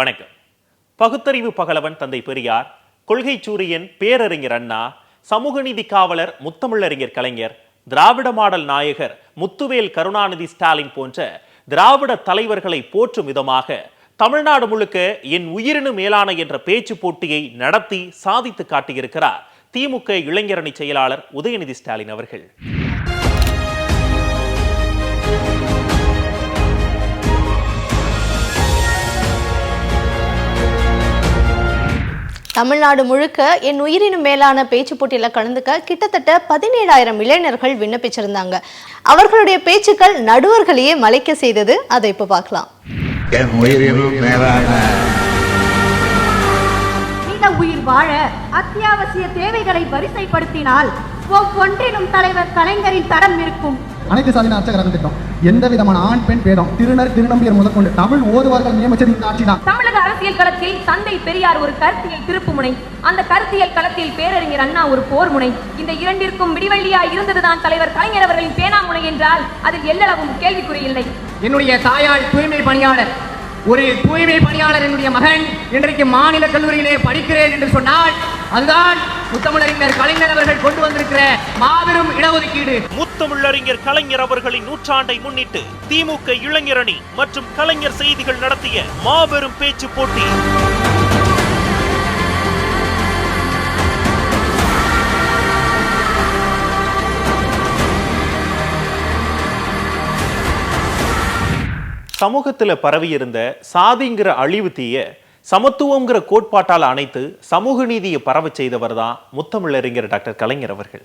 வணக்கம். பகுத்தறிவு பகலவன் தந்தை பெரியார் கொள்கை சூரியன் பேரறிஞர் அண்ணா சமூக நீதி காவலர் முத்தமிழறிஞர் கலைஞர் திராவிட மாடல் நாயகர் முத்துவேல் கருணாநிதி ஸ்டாலின் போன்ற திராவிட தலைவர்களை போற்றும் விதமாக தமிழ்நாடு முழுக்க என் உயிரினு மேலான என்ற பேச்சு போட்டியை நடத்தி சாதித்து காட்டியிருக்கிறார் திமுக இளைஞரணி செயலாளர் உதயநிதி ஸ்டாலின் அவர்கள். தமிழ்நாடு முழுக்க என் உயிரினும் மேலான பேச்சு போட்டியில கலந்துக்க கிட்டத்தட்ட பதினேழாயிரம் இளைஞர்கள் விண்ணப்பிச்சிருந்தாங்க. அவர்களுடைய பேச்சுக்கள் நடுவர்களையே மலைக்க செய்தது. அதை இப்ப பார்க்கலாம். என் உயிரினும் மேலான உயிர் வாழ அத்தியாவசிய தேவைகளை வரிசைப்படுத்தினால் ஒவ்வொன்றிலும் தலைவர் கலைஞரின் தடம் இருக்கும். அனைத்து சாதின அர்ச்சகர் திட்டம். எந்த விதமான ஆண் பெண் பேதம் திருநர் திருநம்பியர் முதற்கொண்டு தமிழ் ஓதுவார்கள் நியமிச்சது இந்த ஆட்சி தான் தமிழக அரசியல் களத்தில் தந்தை பெரியார் ஒரு கருத்தியல் திருப்புமுனை. அந்த கருத்தியல் களத்தில் பேரறிஞர் அண்ணா ஒரு போர் முனை இந்த இரண்டிற்கும் விடிவெள்ளியாய் இருந்ததுதான் தலைவர் கலைஞர் அவர்களின் பேனாமுனை என்றால் அதில் எல்லளவும் கேள்விக்குறி இல்லை. என்னுடைய தாயார் தூய்மை பணியாளர் ஒரு தூய்மை பணியாளர் என்னுடைய மகன் இன்றைக்கு மாநில கல்லூரியிலே படிக்கிறேன் என்று சொன்னால் அதுதான் முத்தமிழறிஞர் கலைஞர் அவர்கள் கொண்டு வந்திருக்கிற மாபெரும் இடஒதுக்கீடு. முத்தமிழறிஞர் கலைஞர் அவர்களின் நூற்றாண்டை முன்னிட்டு திமுக இளைஞரணி மற்றும் கலைஞர் செய்திகள் நடத்திய மாபெரும் பேச்சு போட்டி. சமூகத்துல பரவியிருந்த சாதிங்கிற அழிவு தீய சமத்துவங்கிற கோட்பாட்டால் அணைத்து சமூக நீதியை பரவச் செய்தவர் தான் முத்தமிழறிஞர் டாக்டர் கலைஞர் அவர்கள்.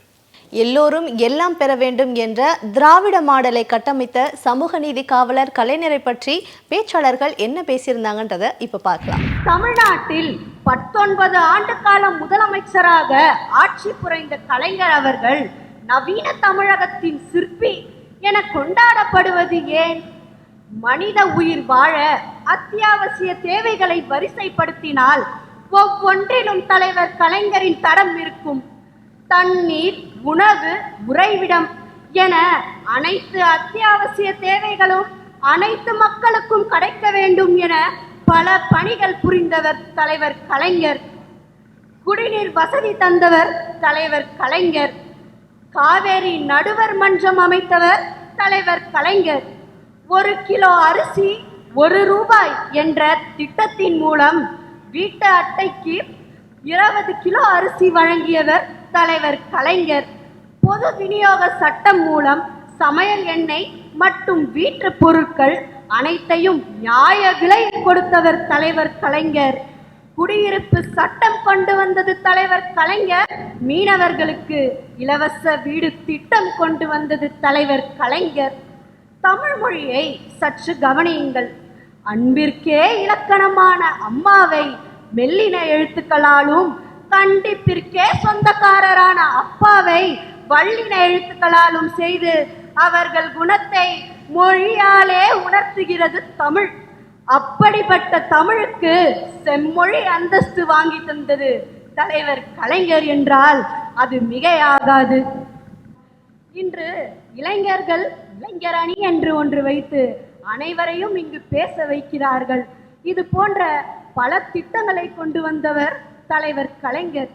எல்லோரும் எல்லாம் பெற வேண்டும் என்ற திராவிட மாடலை கட்டமைத்த சமூக நீதி காவலர் கலைஞரை பற்றி பேச்சாளர்கள் என்ன பேசியிருந்தாங்கன்றத இப்ப பார்க்கலாம். தமிழ்நாட்டில் பத்தொன்பது ஆண்டு காலம் முதலமைச்சராக ஆட்சி புரிந்த கலைஞர் அவர்கள் நவீன தமிழகத்தின் சிற்பி என கொண்டாடப்படுவது ஏன்? மனித உயிர் வாழ அத்தியாவசிய தேவைகளை வரிசைப்படுத்தினால் ஒவ்வொன்றிலும் தலைவர் கலைஞரின் தடம் இருக்கும். தண்ணீர் உணவு உறைவிடம் என அனைத்து அத்தியாவசிய தேவைகளும் அனைத்து மக்களுக்கும் கிடைக்க வேண்டும் என பல பணிகள் புரிந்தவர் தலைவர் கலைஞர். குடிநீர் வசதி தந்தவர் தலைவர் கலைஞர். காவேரி நடுவர் மன்றம் அமைத்தவர் தலைவர் கலைஞர். ஒரு கிலோ அரிசி ஒரு ரூபாய் என்ற திட்டத்தின் மூலம் வீட்டு அட்டைக்கு இருபது கிலோ அரிசி வழங்கியவர் தலைவர் கலைஞர். பொது விநியோக சட்டம் மூலம் சமையல் எண்ணெய் மற்றும் வீட்டு பொருட்கள் அனைத்தையும் நியாய விலையில் கொடுத்தவர் தலைவர் கலைஞர். குடியிருப்பு சட்டம் கொண்டு வந்தது தலைவர் கலைஞர். மீனவர்களுக்கு இலவச வீடு திட்டம் கொண்டு வந்தது தலைவர் கலைஞர். தமிழ் மொழியை சற்று கவனியுங்கள். அன்பிற்கே இலக்கணமான அம்மாவை மெல்லின எழுத்துக்களாலும் கண்டிப்பிற்கே சொந்தக்காரரான அப்பாவை வள்ளின எழுத்துக்களாலும் செய்து அவர்கள் குணத்தை மொழியாலே உணர்த்துகிறது தமிழ். அப்படிப்பட்ட தமிழுக்கு செம்மொழி அந்தஸ்து வாங்கி தந்தது தலைவர் கலைஞர் என்றால் அது மிகையாகாது. இன்று இளைஞர்கள் இளைஞர் அணி என்று ஒன்று வைத்து அனைவரையும் இங்கு பேச வைக்கிறார்கள். இது போன்ற பல திட்டங்களை கொண்டு வந்தவர் தலைவர் கலைஞர்.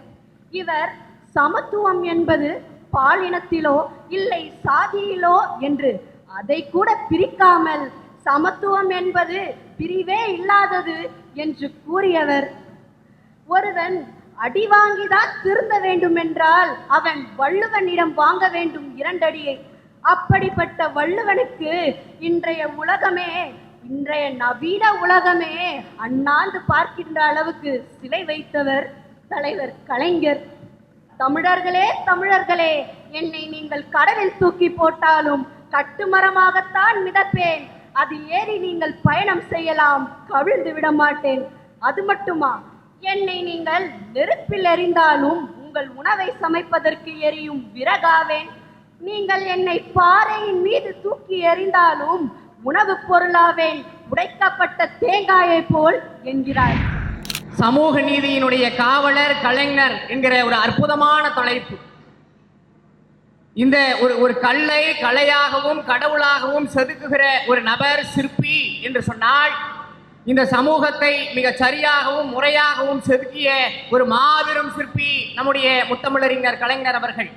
இவர் சமத்துவம் என்பது பாலினத்திலோ இல்லை சாதியிலோ என்று அதை கூட பிரிக்காமல் சமத்துவம் என்பது பிரிவே இல்லாதது என்று கூறியவர். ஒருவன் அடி வாங்கிதான் திருந்த வேண்டும் என்றால் அவன் வள்ளுவனிடம் வாங்க வேண்டும் இரண்டடியை. அப்படிப்பட்ட வள்ளுவனுக்கு இன்றைய உலகமே இன்றைய நவீன உலகமே அண்ணாந்து பார்க்கின்ற அளவுக்கு சிலை வைத்தவர் தலைவர் கலைஞர். தமிழர்களே தமிழர்களே என்னை நீங்கள் கடலில் தூக்கி போட்டாலும் கட்டுமரமாகத்தான் மிதப்பேன். அது ஏறி நீங்கள் பயணம் செய்யலாம் கவிழ்ந்து விட மாட்டேன். அது மட்டுமா? என்னை நீங்கள் நெருப்பில் எறிந்தாலும் உங்கள் உணவை சமைப்பதற்கு எரியும் விறகாவேன். நீங்கள் என்னை பாறையின் மீது தூக்கி எறிந்தாலும் உணவுப் பொருளாவேன் உடைக்கப்பட்ட தேங்காயை போல் என்கிறார் சமூக நீதியினுடைய காவலர் கலைஞர் என்கிற ஒரு அற்புதமான தலைப்பு. இந்த ஒரு ஒரு கல்லை கலையாகவும் கடவுளாகவும் செதுக்குகிற ஒரு நபர் சிற்பி என்று சொன்னால் இந்த சமூகத்தை மிக சரியாகவும் முறையாகவும் செதுக்கிய ஒரு மாபெரும் சிற்பி நம்முடைய முத்தமிழறிஞர் கலைஞர் அவர்கள்.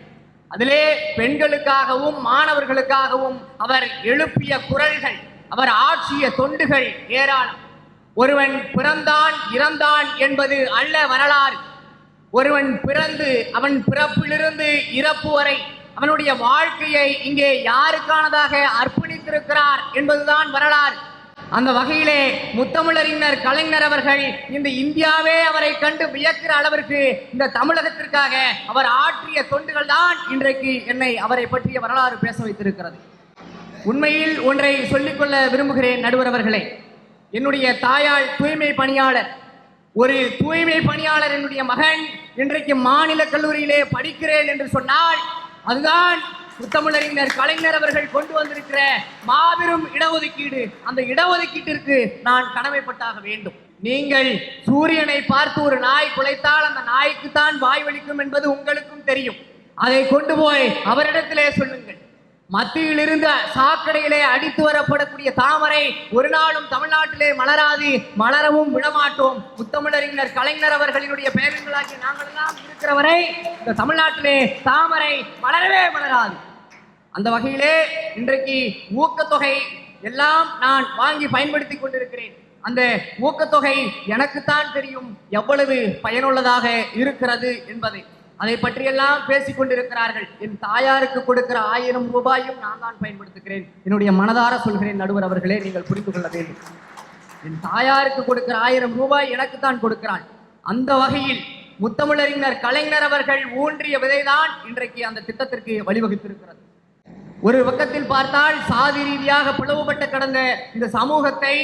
அதிலே பெண்களுக்காகவும் மாணவர்களுக்காகவும் அவர் எழுப்பிய குரல்கள் அவர் ஆற்றிய தொண்டுகள் ஏராளம். ஒருவன் பிறந்தான் இறந்தான் என்பது அல்ல வரலாறு. ஒருவன் பிறந்து அவன் பிறப்பிலிருந்து இறப்பு வரை அவனுடைய வாழ்க்கையை இங்கே யாருக்கானதாக அர்ப்பணித்திருக்கிறார் என்பதுதான் வரலாறு. அந்த வகையிலே முத்தமிழறிஞர் கலைஞர் அவர்கள் இந்த இந்தியாவே அவரை கண்டு வியக்கிற அளவிற்கு இந்த தமிழகத்திற்காக அவர் ஆற்றிய தொண்டுகள் தான் இன்றைக்கு என்னை அவரை பற்றிய வரலாறு பேச வைத்திருக்கிறது. உண்மையில் ஒன்றை சொல்லிக்கொள்ள விரும்புகிறேன் நடுவர் அவர்களே. என்னுடைய தாயாள் தூய்மை பணியாளர் ஒரு தூய்மை பணியாளர் என்னுடைய மகன் இன்றைக்கு மாநில கல்லூரியிலே படிக்கிறேன் என்று சொன்னால் அதுதான் முத்தமிழறிஞர் கலைஞர் அவர்கள் கொண்டு வந்திருக்கிற மாபெரும் இடஒதுக்கீடு. அந்த இடஒதுக்கீட்டிற்கு நான் கடமைப்பட்டாக வேண்டும். நீங்கள் சூரியனை பார்த்து ஒரு நாய் குலைத்தால் அந்த நாய்க்கு தான் வாய் வலிக்கும் என்பது உங்களுக்கும் தெரியும். அதை கொண்டு போய் அவரிடத்திலே சொல்லுங்கள். மத்தியிலிருந்து சாக்கடையிலே அடித்து வரப்படக்கூடிய தாமரை ஒரு நாளும் தமிழ்நாட்டிலே மலராது மலரவும் விடமாட்டோம். முத்தமிழறிஞர் கலைஞர் அவர்களினுடைய பேரன்களாகிய நாங்கள் எல்லாம் இருக்கிற வரை இந்த தமிழ்நாட்டிலே தாமரை மலரவே மலராது. அந்த வகையிலே இன்றைக்கு ஊக்கத்தொகை எல்லாம் நான் வாங்கி பயன்படுத்தி கொண்டிருக்கிறேன். அந்த ஊக்கத்தொகை எனக்குத்தான் தெரியும் எவ்வளவு பயனுள்ளதாக இருக்கிறது என்பதை. அதை பற்றியெல்லாம் பேசிக் கொண்டிருக்கிறார்கள். என் தாயாருக்கு கொடுக்கிற ஆயிரம் ரூபாயும் நான் தான் பயன்படுத்துகிறேன். என்னுடைய மனதார சொல்கிறேன் நடுவர் அவர்களே நீங்கள் புரிந்து கொள்ள வேண்டும். என் தாயாருக்கு கொடுக்கிற ஆயிரம் ரூபாய் எனக்கு தான் கொடுக்கிறாள். அந்த வகையில் முத்தமிழறிஞர் கலைஞர் அவர்கள் ஊன்றிய விதைதான் இன்றைக்கு அந்த திட்டத்திற்கு வழிவகுத்திருக்கிறது. ஒரு பக்கத்தில் பார்த்தால் சாதி ரீதியாக பிளவுபட்டு கடந்த இந்த சமூகத்தை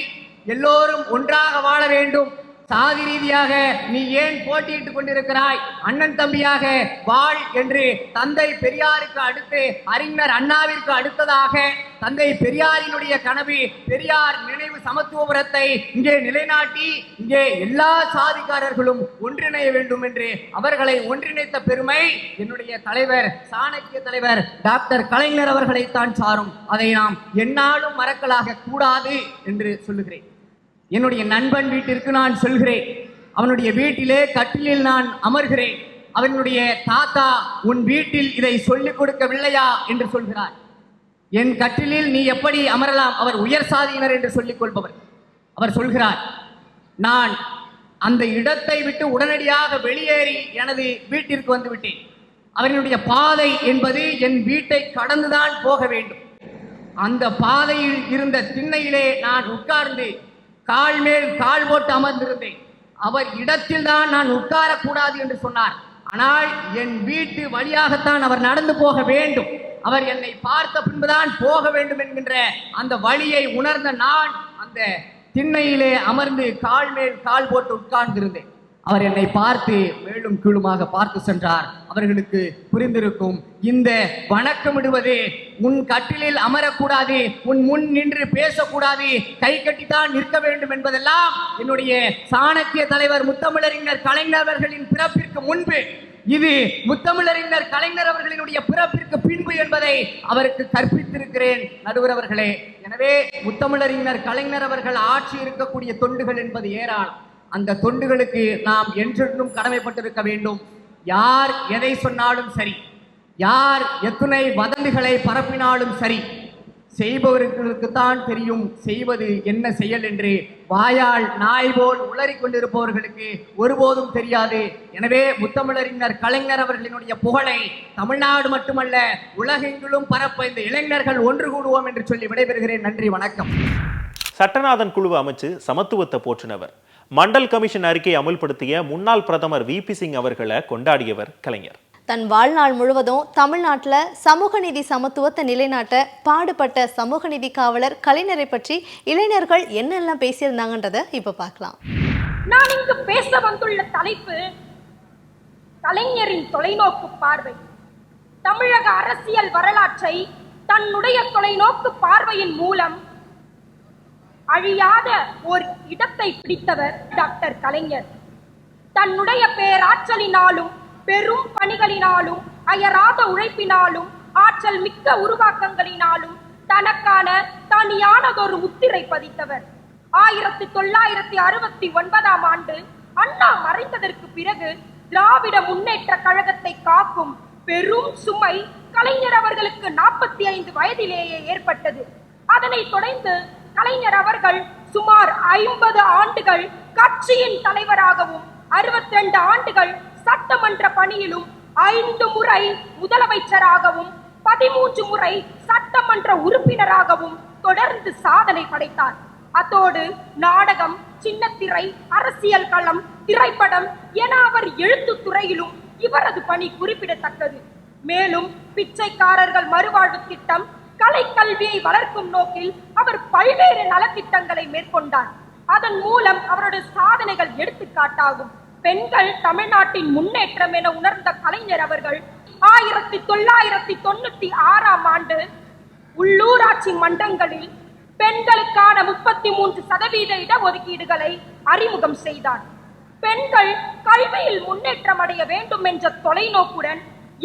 எல்லோரும் ஒன்றாக வாழ வேண்டும். சாதி ரீதியாக நீ ஏன் போட்டியிட்டுக் கொண்டிருக்கிறாய்? அண்ணன் தம்பியாக வாழ் என்று தந்தை பெரியாருக்கு அடுத்து அறிஞர் அண்ணாவிற்கு அடுத்ததாக தந்தை பெரியாரினுடைய கனவு பெரியார் நினைவு சமத்துவபுரத்தை இங்கே நிலைநாட்டி இங்கே எல்லா சாதிக்காரர்களும் ஒன்றிணைய வேண்டும் என்று அவர்களை ஒன்றிணைத்த பெருமை என்னுடைய தலைவர் சாணக்கிய தலைவர் டாக்டர் கலைஞர் அவர்களைத்தான் சாரும். அதை நாம் எந்நாளும் மறக்கலாக கூடாது என்று சொல்லுகிறேன். என்னுடைய நண்பன் வீட்டிற்கு நான் செல்கிறேன். அவனுடைய வீட்டிலே கட்டிலில் நான் அமர்கிறேன். அவனுடைய தாத்தா உன் வீட்டில் இதை சொல்லிக் கொடுக்கவில்லையா? என்று சொல்கிறார். என் கட்டிலில் நீ எப்படி அமரலாம்? அவர் உயர் சாதியினர் என்று சொல்லிக் கொள்பவர். அவர் சொல்கிறார் நான் அந்த இடத்தை விட்டு உடனடியாக வெளியேறி எனது வீட்டிற்கு வந்து விட்டேன். அவனுடைய பாதை என்பது என் வீட்டை கடந்துதான் போக வேண்டும். அந்த பாதையில் இருந்த திண்ணையிலே நான் உட்கார்ந்து கால் மேல் கால் போட்டு அமர்ந்திருந்தேன். அவர் இடத்தில் தான் நான் உட்காரக்கூடாது என்று சொன்னார். ஆனால் என் வீட்டு வழியாகத்தான் அவர் நடந்து போக வேண்டும். அவர் என்னை பார்த்த பின்புதான் போக வேண்டும் என்கின்ற அந்த வழியை உணர்ந்த நான் அந்த திண்ணையிலே அமர்ந்து கால் மேல் கால் போட்டு உட்கார்ந்திருந்தேன். அவர் என்னை பார்த்து மேலும் கீழுமாக பார்த்து சென்றார். அவர்களுக்கு புரிந்திருக்கும் இந்த வணக்கமிடுவது உன் கட்டிலில் அமரக்கூடாது உன் முன் நின்று பேசக்கூடாது கை கட்டித்தான் நிற்க வேண்டும் என்பதெல்லாம் என்னுடைய சாணக்கிய தலைவர் முத்தமிழறிஞர் கலைஞர் அவர்களின் பிறப்பிற்கு முன்பு. இது முத்தமிழறிஞர் கலைஞர் அவர்களினுடைய பிறப்பிற்கு பின்பு என்பதை அவருக்கு கற்பித்திருக்கிறேன் நடுவர் அவர்களே. எனவே முத்தமிழறிஞர் கலைஞர் அவர்கள் ஆட்சி இருக்கக்கூடிய தொண்டுகள் என்பது ஏராளம். அந்த தொண்டுகளுக்கு நாம் என்றென்றும் கடமைப்பட்டிருக்க வேண்டும். யார் எதை சொன்னாலும் சரி. யார் எத்தனை வதந்திகளை பரப்பினாலும் சரி. செய்பவர்களுக்குத்தான் தெரியும் செய்வது என்ன செயல் என்று. வாயால் நாய் போல் உளறி கொண்டிருப்பவர்களுக்கு ஒருபோதும் தெரியாது. எனவே முத்தமிழறிஞர் கலைஞர் அவர்களினுடைய புகழை தமிழ்நாடு மட்டுமல்ல உலகெங்கிலும் பரப்ப இந்த இளைஞர்கள் ஒன்று கூடுவோம் என்று சொல்லி விடைபெறுகிறேன். நன்றி வணக்கம். சட்டநாதன் குழு அமைச்சு சமத்துவத்தை போற்றினவர். மண்டல் கமிஷன் அறிக்கை அமுல்படுத்திய முன்னாள் பிரதமர் வி பி சிங் அவர்களை கொண்டாடியவர் கலைஞர். தன் வாழ்நாள் முழுவதும் தமிழ்நாட்டில் சமூக நீதி சமத்துவத்தை நிலைநாட்ட பாடுபட்ட சமூக நீதி காவலர் கலைஞரை பற்றி இளைஞர்கள் என்னெல்லாம் பேசியிருந்தாங்கன்றதை இப்போ பார்க்கலாம். நான் இங்கு பேச வந்துள்ள தலைப்பு கலைஞரின் தொலைநோக்கு பார்வை. தமிழக அரசியல் வரலாற்றை தன்னுடைய தொலைநோக்கு பார்வையின் மூலம் அழியாத ஓர் இடத்தை பிடித்தவர் டாக்டர் கலைஞர். தன்னுடைய பேராற்றலினாலும் பெரும் பணிகளினாலும் அயராத உழைப்பினாலும் ஆற்றல் மிக்க உருவாக்கங்களினாலும் தனக்கான தனியானதொரு முத்திரை பதித்தவர். ஆயிரத்தி தொள்ளாயிரத்தி அறுபத்தி ஒன்பதாம் ஆண்டு அண்ணா மறைந்ததற்கு பிறகு திராவிட முன்னேற்ற கழகத்தை காக்கும் பெரும் சுமை கலைஞர் அவர்களுக்கு நாற்பத்தி ஐந்து வயதிலேயே ஏற்பட்டது. அதனைத் தொடர்ந்து கலைஞர் அவர்கள் சுமார் ஐம்பது ஆண்டுகள் கட்சியின் தலைவராகவும் அறுபத்தி ரெண்டு ஆண்டுகள் சட்டமன்ற பணியிலும் ஐந்து முறை முதலமைச்சராகவும் பதிமூன்று முறை சட்டமன்ற உறுப்பினராகவும் தொடர்ந்து சாதனை படைத்தார். அத்தோடு நாடகம் சின்னத்திரை அரசியல் களம் திரைப்படம் என அவர் எழுத்து துறையிலும் இவரது பணி குறிப்பிடத்தக்கது. மேலும் பிச்சைக்காரர்கள் மறுவாழ்வு திட்டம் கலை கல்வியை வளர்க்கும் நோக்கில் அவர் பல்வேறு நலத்திட்டங்களை மேற்கொண்டார். அதன் மூலம் அவருடைய சாதனைகள் எடுத்துக்காட்டாகும். பெண்கள் தமிழ்நாட்டின் முன்னேற்றம் என உணர்ந்த கலைஞர் அவர்கள் ஆயிரத்தி தொள்ளாயிரத்தி தொண்ணூத்தி ஆறாம் ஆண்டு உள்ளூராட்சி மன்றங்களில் பெண்களுக்கான முப்பத்தி மூன்று சதவீத இடஒதுக்கீடுகளை அறிமுகம் செய்தார். பெண்கள் கல்வியில் முன்னேற்றம் அடைய வேண்டும் என்ற தொலைநோக்குடன்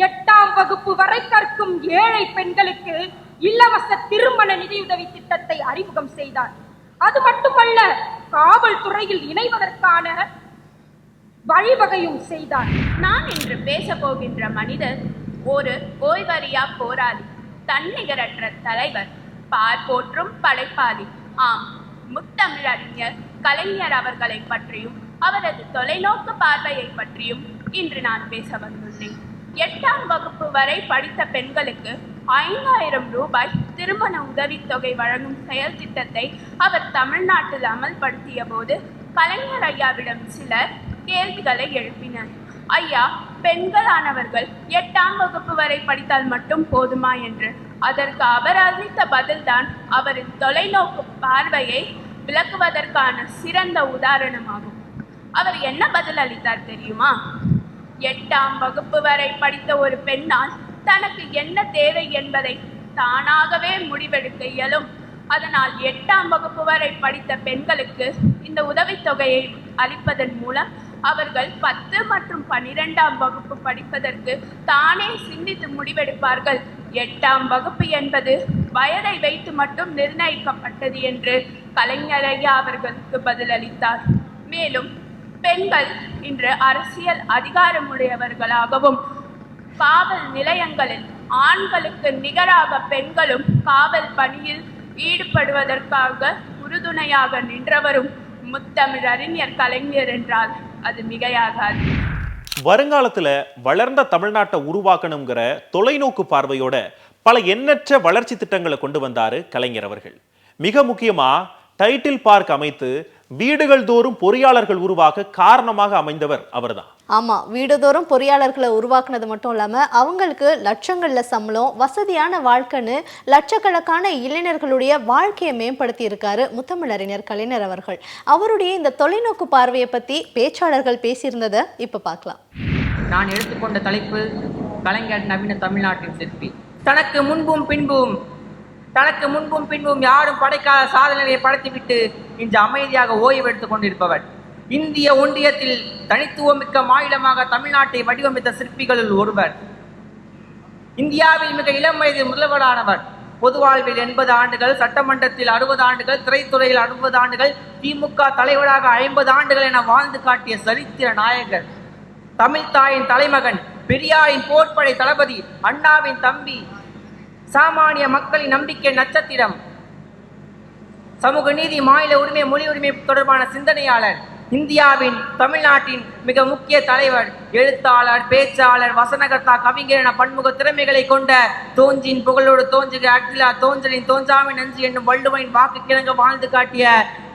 எட்டாம் வகுப்பு வரை கற்கும் ஏழை பெண்களுக்கு இலவச திருமண நிதியுதவி திட்டத்தை அறிமுகம் செய்தார். அது மட்டுமல்ல காவல்துறையில் இணைவதற்கான வழிவகையும் செய்தார். நான் இன்று பேச போகின்ற மனிதர் ஒரு ஓய்வறியா போராளி தன்னிகரற்ற தலைவர் பார்ப்போற்றும் படைப்பாளி. ஆம் முத்தமிழறிஞர் கலைஞர் அவர்களை பற்றியும் அவரது தொலைநோக்கு பார்வையை பற்றியும் இன்று நான் பேச வந்துள்ளேன். எட்டாம் வகுப்பு வரை படித்த பெண்களுக்கு ஐந்தாயிரம் ரூபாய் திருமண உதவித்தொகை வழங்கும் செயல் திட்டத்தை அவர் தமிழ்நாட்டில் அமல்படுத்திய போது கலைஞர் ஐயாவிடம் சிலர் கேள்விகளை எழுப்பினர். ஐயா பெண்களானவர்கள் எட்டாம் வகுப்பு வரை படித்தால் மட்டும் போதுமா என்று. அதற்கு அவர் அளித்த பதில்தான் அவரின் தொலைநோக்கு பார்வையை விளக்குவதற்கான சிறந்த உதாரணமாகும். அவர் என்ன பதில் அளித்தார் தெரியுமா? எட்டாம் வகுப்பு வரை படித்த ஒரு பெண்ணால் தனக்கு என்ன தேவை என்பதை தானாகவே முடிவெடுக்க இயலும். அதனால் எட்டாம் வகுப்பு வரை படித்த பெண்களுக்கு இந்த உதவித்தொகையை அளிப்பதன் மூலம் அவர்கள் பத்து மற்றும் பனிரெண்டாம் வகுப்பு படிப்பதற்கு தானே சிந்தித்து முடிவெடுப்பார்கள். எட்டாம் வகுப்பு என்பது வயதை வைத்து மட்டும் நிர்ணயிக்கப்பட்டது என்று கலைஞரையா அவர்களுக்கு பதிலளித்தார். மேலும் பெண்கள் இன்று அரசியல் அதிகாரமுடையவர்களாகவும் காவல் நிலையங்களில் ஆண்களுக்கு நிகராக பெண்களும் காவல் பணியில் ஈடுபடுவதற்காக உறுதுணையாக நின்றவரும் முத்தமிழ் அறிஞர் கலைஞர் என்றால் அது மிகையாகாது. வருங்காலத்துல வளர்ந்த தமிழ்நாட்டை உருவாக்கணுங்கிற தொலைநோக்கு பார்வையோட பல எண்ணற்ற வளர்ச்சி திட்டங்களை கொண்டு வந்தாரு கலைஞர் அவர்கள். மிக முக்கியமா டைட்டில் பார்க் அமைத்து வீடுகள் தோறும் பொறியாளர்கள் உருவாக காரணமாக அமைந்தவர் அவர்தான். ஆமா வீடுதோறும் பொறியாளர்களை உருவாக்குனது மட்டும் இல்லாம அவங்களுக்கு லட்சங்கள்ல சம்பளம் வசதியான வாழ்க்கைன்னு லட்சக்கணக்கான இளைஞர்களுடைய வாழ்க்கையை மேம்படுத்தி இருக்காரு முத்தமிழறிஞர் கலைஞர் அவர்கள். அவருடைய இந்த தொலைநோக்கு பார்வையை பத்தி பேச்சாளர்கள் பேசியிருந்ததை இப்ப பார்க்கலாம். நான் எடுத்துக்கொண்ட தலைப்பு கலைஞர் நவீன தமிழ்நாட்டின் சிற்பி. தனக்கு முன்பும் பின்பும் தனக்கு முன்பும் பின்பும் யாரும் படைக்காத சாதனையை படைத்துவிட்டு இன்று அமைதியாக ஓய்வெடுத்துக் கொண்டிருப்பவர். இந்திய ஒன்றியத்தில் தனித்துவமிக்க மாநிலமாக தமிழ்நாட்டை வடிவமைத்த சிற்பிகளுள் ஒருவர். இந்தியாவில் மிக இளம் வயதில் முதல்வரானவர். பொது வாழ்வில் எண்பது ஆண்டுகள் சட்டமன்றத்தில் அறுபது ஆண்டுகள் திரைத்துறையில் அறுபது ஆண்டுகள் திமுக தலைவராக ஐம்பது ஆண்டுகள் என வாழ்ந்து காட்டிய சரித்திர நாயகர். தமிழ்தாயின் தலைமகன் பெரியாரின் போர்ப்படை தளபதி அண்ணாவின் தம்பி சாமானிய மக்களின் நம்பிக்கை நட்சத்திரம். சமூக நீதி மாநில உரிமை மொழி உரிமை தொடர்பான சிந்தனையாளர். இந்தியாவின் தமிழ்நாட்டின் மிக முக்கிய தலைவர் எழுத்தாளர் பேச்சாளர் வசனகர்த்தா கவிஞர் என பன்முக திறமைகளை கொண்ட தோஞ்சின் புகழோடு தோஞ்சுக அகிலா தோஞ்சலின் தோஞ்சாவின் நஞ்சு என்னும் வள்ளுவனின் வாக்கு கிழங்க வாழ்ந்து காட்டிய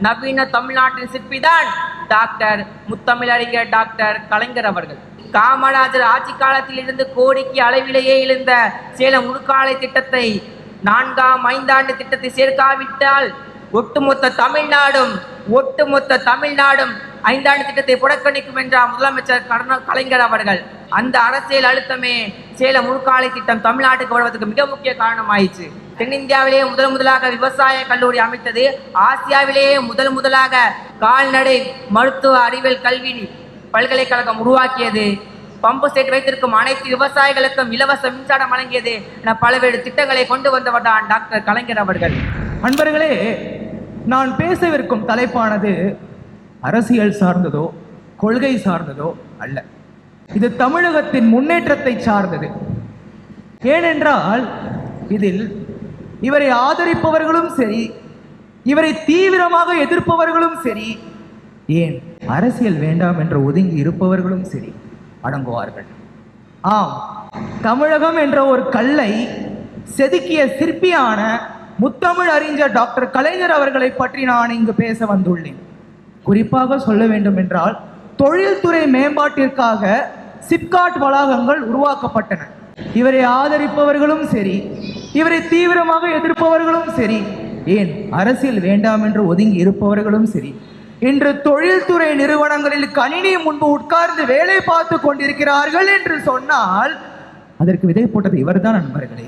நவீன தமிழ்நாட்டின் சிற்பிதான் டாக்டர் முத்தமிழறிஞர் டாக்டர் கலைஞர் அவர்கள். காமராஜர் ஆட்சி காலத்தில் இருந்து கோடிக்கு அளவிலேயே எழுந்த சேலம் உருக்காலை திட்டத்தை நான்காம் ஐந்தாண்டு திட்டத்தை சேர்க்காவிட்டால் ஒட்டுமொத்த தமிழ்நாடும் ஒட்டுமொத்த தமிழ்நாடும் ஐந்தாண்டு திட்டத்தை புறக்கணிக்கும் என்றார் முதலமைச்சர் கருணா- கலைஞர் அவர்கள். அந்த அரசியல் அழுத்தமே சேலம் முழுக்காலை திட்டம் தமிழ்நாட்டுக்கு வருவதற்கு மிக முக்கிய காரணமாயிற்று. தென்னிந்தியாவிலேயே முதல் முதலாக விவசாய கல்லூரி அமைத்தது. ஆசியாவிலேயே முதல் முதலாக கால்நடை மருத்துவ அறிவியல் கல்வி பல்கலைக்கழகம் உருவாக்கியது. பம்பு செட் வைத்திருக்கும் அனைத்து விவசாயிகளுக்கும் இலவச மின்சாரம் வழங்கியது என பல்வேறு திட்டங்களை கொண்டு வந்தவர் தான் டாக்டர் கலைஞர் அவர்கள். அன்பர்களே நான் பேசவிருக்கும் தலைப்பானது அரசியல் சார்ந்ததோ கொள்கை சார்ந்ததோ அல்ல. இது தமிழகத்தின் முன்னேற்றத்தை சார்ந்தது. ஏனென்றால் இதில் இவரை ஆதரிப்பவர்களும் சரி இவரை தீவிரமாக எதிர்ப்பவர்களும் சரி ஏன் அரசியல் வேண்டாம் என்று ஒதுங்கி இருப்பவர்களும் சரி அடங்குவார்கள். ஆம் தமிழகம் என்ற ஒரு கல்லை செதுக்கிய சிற்பியான முத்தமிழ் அறிஞர் டாக்டர் கலைஞர் அவர்களை பற்றி நான் இங்கு பேச வந்துள்ளேன். குறிப்பாக சொல்ல வேண்டும் என்றால் தொழில்துறை மேம்பாட்டிற்காக சிப்காட் வளாகங்கள் உருவாக்கப்பட்டன. இவரை ஆதரிப்பவர்களும் சரி இவரை தீவிரமாக எதிர்ப்பவர்களும் சரி ஏன் அரசியல் வேண்டாம் என்று ஒதுங்கி இருப்பவர்களும் சரி இன்று தொழில்துறை நிறுவனங்களில் கணினி முன்பு உட்கார்ந்து வேலை பார்த்து கொண்டிருக்கிறார்கள் என்று சொன்னால் அதற்கு விதை போட்டது இவர்தான் நண்பர்களே.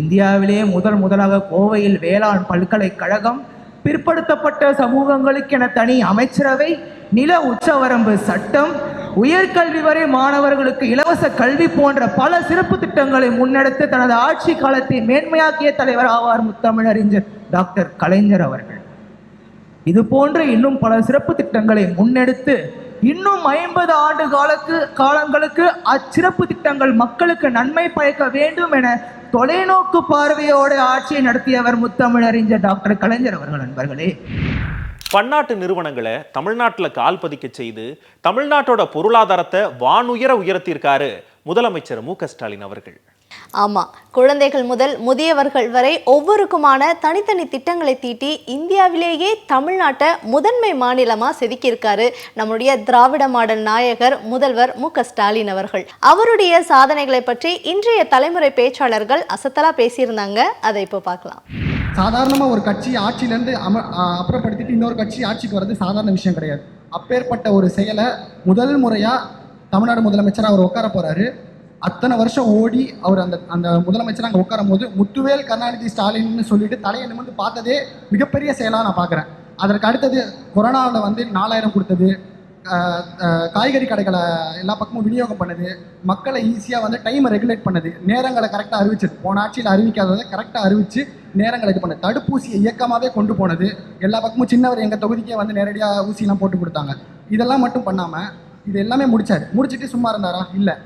இந்தியாவிலே முதல் முதலாக கோவையில் வேளாண் பல்கலைக்கழகம் பிற்படுத்தப்பட்ட சமூகங்களுக்கென தனி அமைச்சரவை நில உச்சவரம்பு சட்டம் உயர்கல்வி வரை மாணவர்களுக்கு இலவச கல்வி போன்ற பல சிறப்பு திட்டங்களை முன்னெடுத்து தனது ஆட்சி காலத்தை மேன்மையாக்கிய தலைவர் ஆவார் முத்தமிழறிஞர் டாக்டர் கலைஞர் அவர்கள். இது போன்ற இன்னும் பல சிறப்பு திட்டங்களை முன்னெடுத்து இன்னும் ஐம்பது ஆண்டு காலத்து காலங்களுக்கு அச்சிறப்பு திட்டங்கள் மக்களுக்கு நன்மை பயக்க வேண்டும் என தொலைநோக்கு பார்வையோடு ஆட்சியை நடத்தியவர் முத்தமிழறிஞர் டாக்டர் கலைஞர் அவர்கள் நண்பர்களே. பன்னாட்டு நிறுவனங்களை தமிழ்நாட்டில் கால் பதிக்க செய்து தமிழ்நாட்டோட பொருளாதாரத்தை வானுயர உயர்த்தியிருக்காரு முதலமைச்சர் மு ஸ்டாலின் அவர்கள். ஆமா குழந்தைகள் முதல் முதியவர்கள் வரை ஒவ்வொருக்குமான தனித்தனி திட்டங்களை தீட்டி இந்தியாவிலேயே தமிழ்நாட்டை முதன்மை மாநிலமா செதுக்கியிருக்காரு நம்முடைய திராவிட மாடல் நாயகர் முதல்வர் மு க ஸ்டாலின் அவர்கள். அவருடைய சாதனைகளை பற்றி இன்றைய தலைமுறை பேச்சாளர்கள் அசத்தலா பேசியிருந்தாங்க. அதை இப்போ பார்க்கலாம். சாதாரணமாக ஒரு கட்சி ஆட்சியிலேருந்து அம அப்புறப்படுத்திட்டு இன்னொரு கட்சி ஆட்சிக்கு வர்றது சாதாரண விஷயம் கிடையாது. அப்பேற்பட்ட ஒரு செயலை முதல் முறையாக தமிழ்நாடு முதலமைச்சர் அவர் உட்கார போகிறாரு அத்தனை வருஷம் ஓடி அவர் அந்த அந்த முதலமைச்சர் அங்கே உட்காரும் போது முத்துவேல் கருணாநிதி ஸ்டாலின்னு சொல்லிட்டு தலையை நிமிர்ந்து பார்த்ததே மிகப்பெரிய செயலாக நான் பார்க்குறேன். அதற்கு அடுத்தது கொரோனாவில் வந்து நாலாயிரம் கொடுத்தது காய்கறி கடைகளை எல்லா பக்கமும் விநியோகம் பண்ணுது மக்களை ஈஸியாக வந்து டைமை ரெகுலேட் பண்ணுது நேரங்களை கரெக்டாக அறிவிச்சது போன ஆட்சியில் அறிவிக்காததை கரெக்டாக அறிவிச்சு நேரங்களை இது பண்ணது. தடுப்பூசியை இயக்கமாகவே கொண்டு போனது எல்லா பக்கமும் சின்னவர் எங்கள் தொகுதிக்கே வந்து நேரடியாக ஊசிலாம் போட்டு கொடுத்தாங்க. இதெல்லாம் மட்டும் பண்ணாமல் இது எல்லாமே முடித்தார் முடிச்சுட்டு சும்மா இருந்தாரா? இல்லை.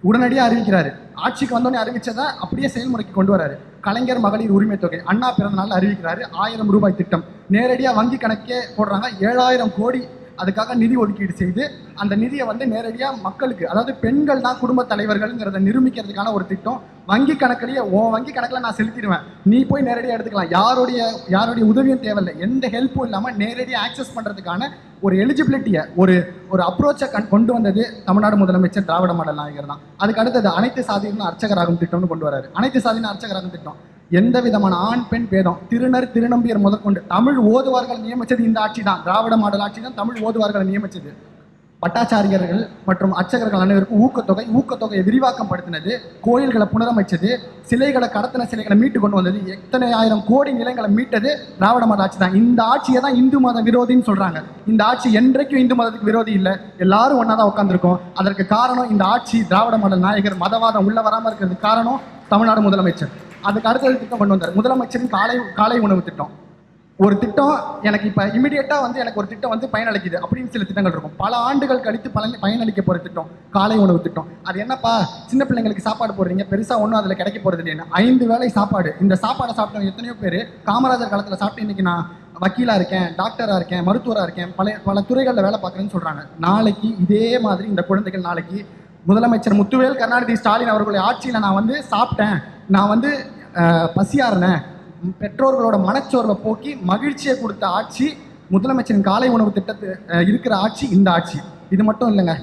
உடனடியாக அறிவிக்கிறாரு. ஆட்சிக்கு வந்தோடனே அறிவிச்சதை அப்படியே செயல்முறைக்கு கொண்டு வராரு. கலைஞர் மகளிர் உரிமை தொகை அண்ணா பிறந்த நாள் அறிவிக்கிறாரு. ஆயிரம் ரூபாய் திட்டம். நேரடியாக வங்கி கணக்கே போடுறாங்க. ஏழாயிரம் கோடி அதுக்காக நிதி ஒதுக்கீடு செய்து அந்த நிதியை வந்து நேரடியாக மக்களுக்கு அதாவது பெண்கள் தான் குடும்ப தலைவர்கள்ங்கிறத நிரூபிக்கிறதுக்கான ஒரு திட்டம். வங்கி கணக்கிலேயே உன் வங்கி கணக்கில் நான் செலுத்திடுவேன். நீ போய் நேரடியாக எடுத்துக்கலாம். யாருடைய யாருடைய உதவியும் தேவையில்லை. எந்த ஹெல்ப்பும் இல்லாமல் நேரடியாக ஆக்சஸ் பண்ணுறதுக்கான ஒரு எலிஜிபிலிட்டியை ஒரு ஒரு அப்ரோச்சை கண் கொண்டு வந்தது தமிழ்நாடு முதலமைச்சர் திராவிட மாடல் நாயகர் தான். அதுக்கு அடுத்தது அனைத்து சாதியினும் அர்ச்சகராகும் திட்டம்னு கொண்டு வராரு அனைத்து சாதியினும் அர்ச்சகராகும் திட்டம். எந்த விதமான ஆண் பெண் பேதம். திருநர் திருநம்பியர் முதற்கொண்டு. தமிழ் ஓதுவார்கள் நியமித்தது இந்த ஆட்சி தான். திராவிட மாடல் ஆட்சி தான் தமிழ் ஓதுவார்களை நியமித்தது. பட்டாச்சாரியர்கள் மற்றும் அர்ச்சகர்கள் அனைவருக்கும் ஊக்கத்தொகை ஊக்கத்தொகையை விரிவாக்கம் படுத்தினது கோயில்களை புனரமைச்சது சிலைகளை கடத்தின சிலைகளை மீட்டு கொண்டு வந்தது எத்தனை ஆயிரம் கோடி நிலங்களை மீட்டது திராவிட மத ஆட்சி தான். இந்த ஆட்சியை தான் இந்து மத விரோதின்னு சொல்கிறாங்க இந்த ஆட்சி என்றைக்கும் இந்து மதத்துக்கு விரோதி இல்லை. எல்லாரும் ஒன்றா தான் உட்காந்துருக்கோம் அதற்கு காரணம் இந்த ஆட்சி திராவிட மாடல் நாயகர் மதவாதம் உள்ள வராமல் இருக்கிறதுக்கு காரணம் தமிழ்நாடு முதலமைச்சர். அதுக்கு அடுத்தது திட்டம் கொண்டு வந்தார். முதலமைச்சரின் காலை காலை உணவு திட்டம். ஒரு திட்டம் எனக்கு இப்போ இமீடியட்டாக வந்து எனக்கு ஒரு திட்டம் வந்து பயனளிக்குது அப்படின்னு சில திட்டங்கள் இருக்கும். பல ஆண்டுகள் கழித்து பலன் பயனளிக்க போகிற திட்டம் காலை உணவு திட்டம். அது என்னப்பா? சின்ன பிள்ளைங்களுக்கு சாப்பாடு போடுறீங்க பெருசாக ஒன்றும் அதில் கிடைக்க போகிறது இல்லைன்னு. ஐந்து வேலை சாப்பாடு. இந்த சாப்பாடை சாப்பிட்டவங்க எத்தனையோ பேர் காமராஜர் காலத்தில் சாப்பிட்டு இன்னைக்கு நான் வக்கீலாக இருக்கேன் டாக்டராக இருக்கேன் மருத்துவராக இருக்கேன் பல பல துறைகளில் வேலை பார்க்குறேன்னு சொல்கிறாங்க நாளைக்கு இதே மாதிரி இந்த குழந்தைகள் நாளைக்கு முதலமைச்சர் முத்துவேல் கருணாநிதி ஸ்டாலின் அவர்களுடைய ஆட்சியில் நான் வந்து சாப்பிட்டேன். நான் வந்து அஹ், பசியாறினேன். பெற்றோர்களோட மனச்சோர்வை போக்கி மகிழ்ச்சியை கொடுத்த ஆட்சி முதலமைச்சரின் காலை உணவு திட்டத்து இருக்கிற ஆட்சி இந்த ஆட்சி. இது மட்டும் இல்லைங்க.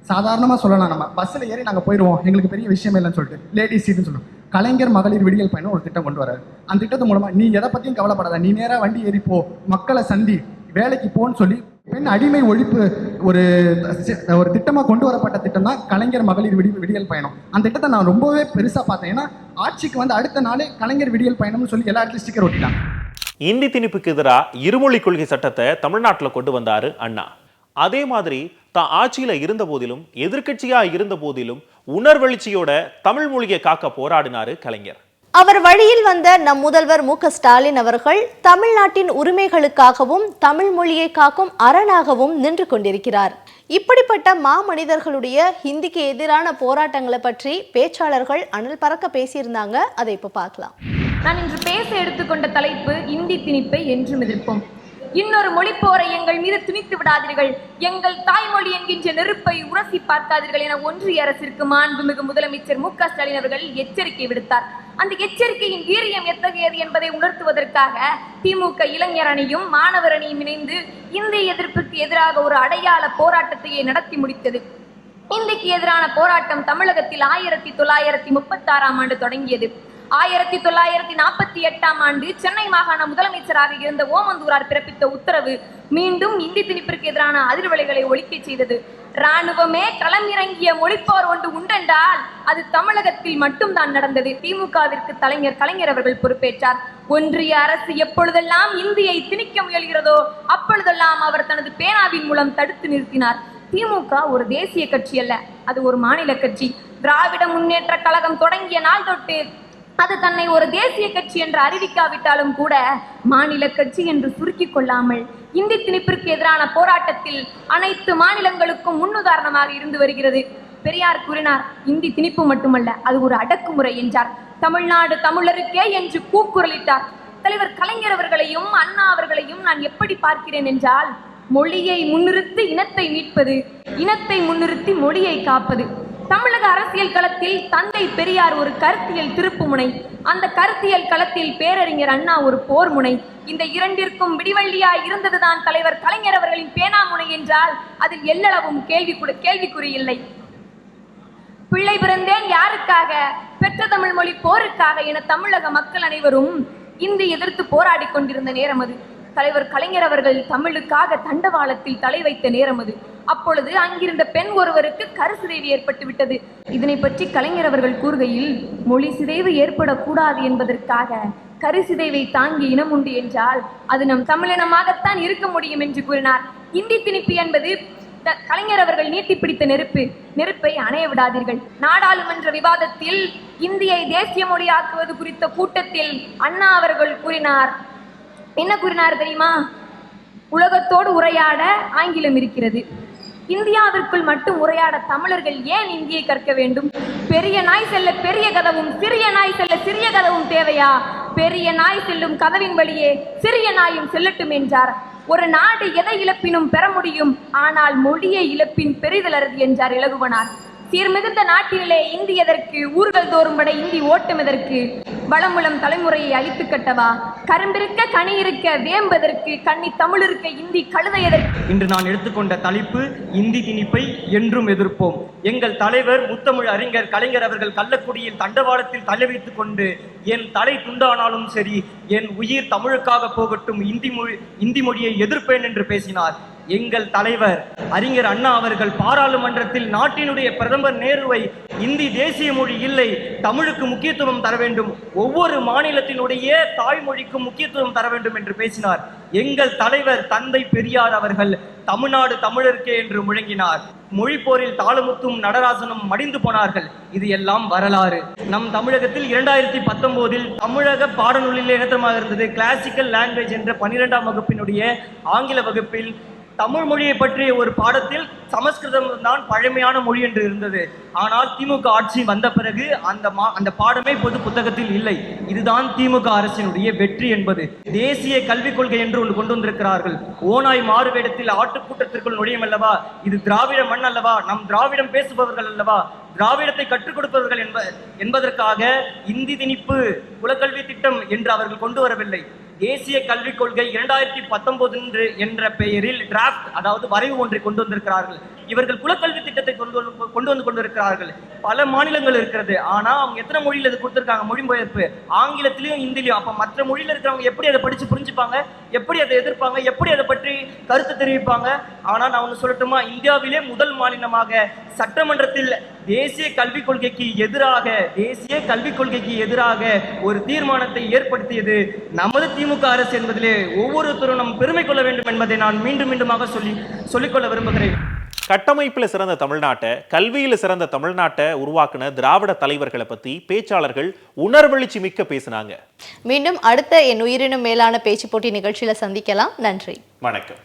சாதாரணமாக சொல்லலாம் நம்ம. பஸ்ஸில் ஏறி நாங்கள் போயிடுவோம் எங்களுக்கு பெரிய விஷயம் இல்லைன்னு சொல்லிட்டு. லேடிஸ் சீட்னு சொல்லுவோம். கலைஞர் மகளிர் விடியல் பயணம் ஒரு திட்டம் கொண்டு வராரு. அந்த திட்டத்து மூலமாக நீ எதை பற்றியும் கவலைப்படாத. நீ நேராக வண்டி ஏறி போ. மக்களை சந்தி. வேலைக்கு போன்னு சொல்லி பெண் அடிமை ஒழிப்பு ஒரு ஒரு திட்டமாக கொண்டு வரப்பட்ட திட்டம் தான் கலைஞர் மகளிர் விடி விடியல் பயணம். அந்த திட்டத்தை நான் ரொம்பவே பெருசாக பார்த்தேன். ஏன்னா ஆட்சிக்கு வந்து அடுத்த நாளே கலைஞர் விடியல் பயணம்னு சொல்லி எல்லா இடத்துலையும் ஸ்டிக்கர் ஒட்டிட்டாங்க. இந்தி திணிப்புக்கு எதிராக இருமொழி கொள்கை சட்டத்தை தமிழ்நாட்டில் கொண்டு வந்தார் அண்ணா. அதே மாதிரி தான் ஆட்சியில் இருந்த போதிலும் எதிர்கட்சியாக இருந்த போதிலும் உணர்வெழுச்சியோட தமிழ் மொழியை காக்க போராடினாரு கலைஞர். அவர் வழியில் வந்த நம் முதல்வர் மு ஸ்டாலின் அவர்கள் தமிழ்நாட்டின் உரிமைகளுக்காகவும் தமிழ் மொழியை காக்கும் அரணாகவும் நின்று கொண்டிருக்கிறார். இப்படிப்பட்ட மாமனிதர்களுடைய ஹிந்திக்கு எதிரான போராட்டங்களை பற்றி பேச்சாளர்கள் அனல் பறக்க பேசியிருந்தாங்க. அதை இப்ப பார்க்கலாம். நான் இன்று பேச எடுத்துக்கொண்ட தலைப்பு இந்தி திணிப்பை என்றும் எதிர்ப்போம். இன்னொரு மொழிப்போரை எங்கள் மீது திணித்து விடாதீர்கள். எங்கள் தாய்மொழி என்கின்ற நெருப்பை உரசி பார்க்காதீர்கள் என ஒன்றிய அரசிற்கு மாண்புமிகு முதலமைச்சர் மு க ஸ்டாலின் அவர்கள் எச்சரிக்கை விடுத்தார். அந்த எச்சரிக்கையின் வீரியம் எத்தகையது என்பதை உணர்த்துவதற்காக திமுக இளைஞர் அணியும் மாணவர் அணியும் இணைந்து இந்திய எதிர்ப்புக்கு எதிராக ஒரு அடையாள போராட்டத்தையே நடத்தி முடித்தது. இந்திக்கு எதிரான போராட்டம் தமிழகத்தில் ஆயிரத்தி தொள்ளாயிரத்தி முப்பத்தாறாம் ஆண்டு தொடங்கியது. ஆயிரத்தி தொள்ளாயிரத்தி நாற்பத்தி எட்டாம் ஆண்டு சென்னை மாகாண முதலமைச்சராக இருந்த ஓமந்தூரார் பிறப்பித்த உத்தரவு மீண்டும் இந்தி திணிப்பிற்கு எதிரான அதிர்வலைகளை ஒழிக்க செய்தது. ராணுவமே களமிறங்கிய மொழிப்போர் ஒன்று உண்டென்றால் அது தமிழகத்தில் மட்டும்தான் நடந்தது. திமுகவிற்கு தலைஞர் கலைஞர் அவர்கள் பொறுப்பேற்றார். ஒன்றிய அரசு எப்பொழுதெல்லாம் இந்தியை திணிக்க முயல்கிறதோ அப்பொழுதெல்லாம் அவர் தனது பேனாவின் மூலம் தடுத்து நிறுத்தினார். திமுக ஒரு தேசிய கட்சி அல்ல அது ஒரு மாநில கட்சி. திராவிட முன்னேற்ற கழகம் தொடங்கிய நாள் தொட்டு அது தன்னை ஒரு தேசிய கட்சி என்று அறிவிக்காவிட்டாலும் கூட மாநில கட்சி என்று சுருக்கி கொள்ளாமல் இந்தி திணிப்பிற்கு எதிரான போராட்டத்தில் அனைத்து மாநிலங்களுக்கும் முன்னுதாரணமாக இருந்து வருகிறது. பெரியார் கூறினார் இந்தி திணிப்பு மட்டுமல்ல அது ஒரு அடக்குமுறை என்றார். தமிழ்நாடு தமிழருக்கே என்று கூக்குரலிட்டார். தலைவர் கலைஞர் அவர்களையும் அண்ணா அவர்களையும் நான் எப்படி பார்க்கிறேன் என்றால் மொழியை முன்னிறுத்தி இனத்தை மீட்பது இனத்தை முன்னிறுத்தி மொழியை காப்பது. தமிழக அரசியல் களத்தில் தந்தை பெரியார் ஒரு கருத்தியல் திருப்புமுனை. அந்த கருத்தியல் களத்தில் பேரறிஞர் அண்ணா ஒரு போர் முனை இந்த இரண்டிற்கும் விடிவள்ளியாய் இருந்ததுதான் தலைவர் கலைஞர் அவர்களின் பேனாமுனை என்றால் அதில் எல்லளவும் கேள்வி கேள்விக்குறி இல்லை. பிள்ளை பிறந்தேன் யாருக்காக? பெற்ற தமிழ் மொழி போருக்காக என தமிழக மக்கள் அனைவரும் இந்தி எதிர்த்து போராடி கொண்டிருந்த நேரம் அது. தலைவர் கலைஞர் அவர்கள் தமிழுக்காக தண்டவாளத்தில் தலை வைத்த நேரம் அது. அப்பொழுது அங்கிருந்த பெண் ஒருவருக்கு கருசிதைவு ஏற்பட்டு விட்டது. இதனை பற்றி கலைஞர் அவர்கள் கூறுகையில் மொழி சிதைவு ஏற்படக்கூடாது என்பதற்காக கருசிதைவை தாங்கி இனம் உண்டு என்றால் அது நம் தமிழினமாகத்தான் இருக்க முடியும் என்று கூறினார். இந்தி திணிப்பு என்பது த- கலைஞர் அவர்கள் நீட்டி பிடித்த நெருப்பு. நெருப்பை அணைய விடாதீர்கள். நாடாளுமன்ற விவாதத்தில் இந்தியை தேசிய மொழியாக்குவது குறித்த கூட்டத்தில் அண்ணா அவர்கள் கூறினார். என்ன கூறினார் தெரியுமா? உலகத்தோடு உரையாட ஆங்கிலம் இருக்கிறது. இந்தியாவிற்குள் மட்டும் உரையாட தமிழர்கள் ஏன் இந்தியை கற்க வேண்டும்? பெரிய நாய் செல்ல பெரிய கதவும் சிறிய நாய் செல்ல சிறிய கதவும் தேவையா? பெரிய நாய் செல்லும் கதவின் வழியே சிறிய நாயும் செல்லட்டும் என்றார். ஒரு நாடு எதை இழப்பினும் பெற முடியும்? ஆனால் மொழியை இழப்பின் பெரிதலரது என்றார் இலகுவனார். சீர்மிகுந்த நாட்டிலே இந்தி எதற்கு ஊர்கள் தோறும் பட இந்தி ஓட்டம் எதற்கு வளமுளம் தலைமுறையை அழித்து கட்டவா? கரும்பிருக்க கனி இருக்க வேம்பதற்கு கண்ணி தமிழ் இருக்க இந்தி கழுதை எதற்கு இன்று நான் எடுத்துக்கொண்ட தலைப்பு இந்தி திணிப்பை என்றும் எதிர்ப்போம். எங்கள் தலைவர் முத்தமிழ் அறிஞர் கலைஞர் அவர்கள் கள்ளக்குடியில் தண்டவாளத்தில் தலை வைத்துக் கொண்டு என் தலை துண்டானாலும் சரி என் உயிர் தமிழுக்காக போகட்டும் இந்தி மொழி இந்தி மொழியை எதிர்ப்பேன் என்று பேசினார். எங்கள் தலைவர் அறிஞர் அண்ணா அவர்கள் பாராளுமன்றத்தில் நாட்டினுடைய பிரதமர் நேருவை இந்தி தேசிய மொழி இல்லை தமிழுக்கு முக்கியத்துவம் தர வேண்டும் ஒவ்வொரு மாநிலத்தினுடைய தாய்மொழிக்கும் முக்கியத்துவம் தர வேண்டும் என்று பேசினார். எங்கள் தலைவர் தந்தை பெரியார் அவர்கள் தமிழ்நாடு தமிழருக்கே என்று முழங்கினார். மொழிப்போரில் தாளமுத்தும் நடராசனும் மடிந்து போனார்கள். இது எல்லாம் வரலாறு. நம் தமிழகத்தில் இரண்டாயிரத்தி பத்தொன்பதில் தமிழக பாடநூலில் இனத்தமாக இருந்தது கிளாசிக்கல் லாங்குவேஜ் என்ற பன்னிரெண்டாம் வகுப்பினுடைய ஆங்கில வகுப்பில் தமிழ் மொழியை பற்றிய ஒரு பாடத்தில் சமஸ்கிருதம் தான் பழமையான மொழி என்று இருந்தது. ஆனால் திமுக ஆட்சி வந்த பிறகு அந்த மா அந்த பாடமே பொது புத்தகத்தில் இல்லை. இதுதான் திமுக அரசினுடைய வெற்றி என்பது. தேசிய கல்விக் கொள்கை என்று ஒன்று கொண்டு வந்திருக்கிறார்கள். ஓனாய் மாறு வேடத்தில் ஆட்டுக்கூட்டத்திற்குள் நுழையும் அல்லவா? இது திராவிட மண் அல்லவா? நம் திராவிடம் பேசுபவர்கள் அல்லவா? திராவிடத்தை கற்றுக் கொடுப்பவர்கள் என்ப என்பதற்காக இந்தி திணிப்பு குலக்கல்வி திட்டம் என்று அவர்கள் கொண்டு வரவில்லை. தேசிய கல்விக் கொள்கை இரண்டாயிரத்தி பத்தொன்பது என்ற பெயரில் டிராஃப்ட் அதாவது வரைவு ஒன்றை கொண்டு வந்திருக்கிறார்கள். இவர்கள் குலக்கல்வி திட்டத்தை கொண்டு வந்து- கொண்டு வந்து கொண்டிருக்கிறார்கள். பல மாநிலங்கள் இருக்கிறது. ஆனால் அவங்க எத்தனை மொழியில் இது கொடுத்துருக்காங்க? மொழிபெயர்ப்பு ஆங்கிலத்திலையும் இந்திலையும். அப்போ மற்ற மொழியில் இருக்கிறவங்க எப்படி அதை படித்து புரிஞ்சுப்பாங்க? எப்படி அதை எதிர்ப்பாங்க? எப்படி அதை பற்றி கருத்து தெரிவிப்பாங்க? ஆனால் நான் ஒன்று சொல்லட்டுமா? இந்தியாவிலே முதல் மாநிலமாக சட்டமன்றத்தில் தேசிய கல்விக் கொள்கைக்கு எதிராக தேசிய கல்விக் கொள்கைக்கு எதிராக ஒரு தீர்மானத்தை ஏற்படுத்தியது நமது திமுக அரசு என்பதிலே ஒவ்வொருத்தரும் நாம் பெருமை கொள்ள வேண்டும் என்பதை நான் மீண்டும் மீண்டுமாக சொல்லி சொல்லிக்கொள்ள விரும்புகிறேன். கட்டமைப்பில் சிறந்த தமிழ்நாட்டை கல்வியில் சிறந்த தமிழ்நாட்டை உருவாக்குன திராவிட தலைவர்களை பற்றி பேச்சாளர்கள் உணர்வெழுச்சி மிக்க பேசினாங்க. மீண்டும் அடுத்த என் உயிரினும் மேலான பேச்சு போட்டி நிகழ்ச்சியில் சந்திக்கலாம். நன்றி. வணக்கம்.